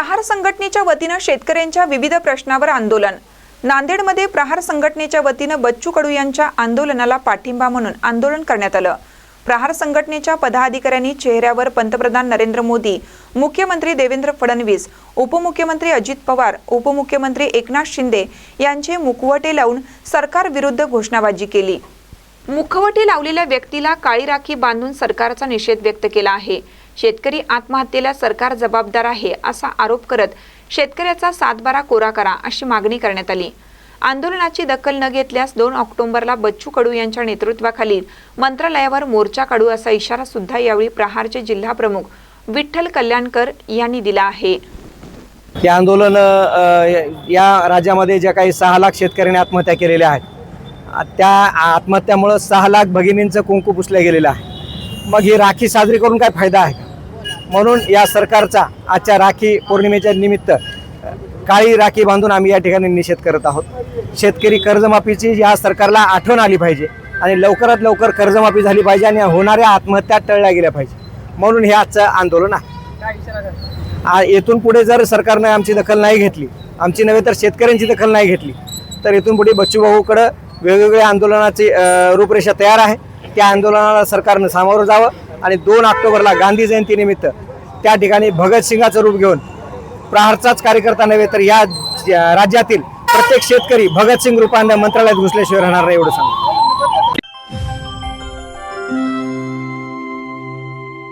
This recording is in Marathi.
प्रहार संघटनेच्या वतीनं शेतकऱ्यांच्या विविध प्रश्नावर आंदोलन. नांदेडमध्ये प्रहार संघटनेच्या वतीनं बच्चू कडू यांच्या आंदोलनाला पाठिंबा म्हणून आंदोलन करण्यात आलं. प्रहार संघटनेच्या पदाधिकाऱ्यांनी चेहऱ्यावर पंतप्रधान नरेंद्र मोदी मुख्यमंत्री देवेंद्र फडणवीस उपमुख्यमंत्री अजित पवार उपमुख्यमंत्री एकनाथ शिंदे यांचे मुखवटे लावून सरकारविरुद्ध घोषणाबाजी केली. मुखवटे लावलेल्या व्यक्तीला काळी राखी बांधून सरकारचा निषेध व्यक्त केला आहे. शेतकरी आत्महत्येला सरकार जबाबदार आहे असा आरोप करत शेतकऱ्याचा सातबारा कोरा करा अशी मागणी करण्यात आली. आंदोलनाची दखल न घेतल्यास दोन ऑक्टोबरला बच्चू कडू यांच्या नेतृत्वाखाली मंत्रालयावर मोर्चा काढू असा इशारा सुद्धा यावेळी प्रहारचे जिल्हा प्रमुख विठ्ठल कल्याणकर यांनी दिला आहे. हे आंदोलन या राज्यामध्ये ज्या काही सहा लाख शेतकऱ्यांनी आत्महत्या केलेल्या आहेत त्या आत्महत्यामुळं सहा लाख भगिनींचं कुंकू पुसलं गेलेलं आहे. मग ही राखी साजरी करून काय फायदा आहे? म्हणून या सरकारचा आजच्या राखी पौर्णिमेच्या निमित्त काळी राखी बांधून आम्ही या ठिकाणी निषेध करत आहोत. शेतकरी कर्जमाफीची या सरकारला आठवण आली पाहिजे आणि लवकरात लवकर कर्जमाफी झाली पाहिजे आणि होणाऱ्या आत्महत्या टळल्या गेल्या पाहिजे. म्हणून हे आजचं आंदोलन आहे. येथून पुढे जर सरकारनं आमची दखल नाही घेतली आमची नव्हे तर शेतकऱ्यांची दखल नाही घेतली तर येथून पुढे बच्चूभाऊकडं वेगवेगळ्या आंदोलनाची रूपरेषा तयार आहे. त्या आंदोलनाला सरकारनं सामोरं जावं आणि दोन ऑक्टोबरला गांधी जयंतीनिमित्त त्या ठिकाणी भगतसिंगाचं रूप घेऊन प्रहारचाच कार्यकर्ता नव्हे तर या राज्यातील प्रत्येक शेतकरी भगतसिंग रूपानं मंत्रालयात घुसल्याशिवाय राहणार नाही एवढं सांगतो.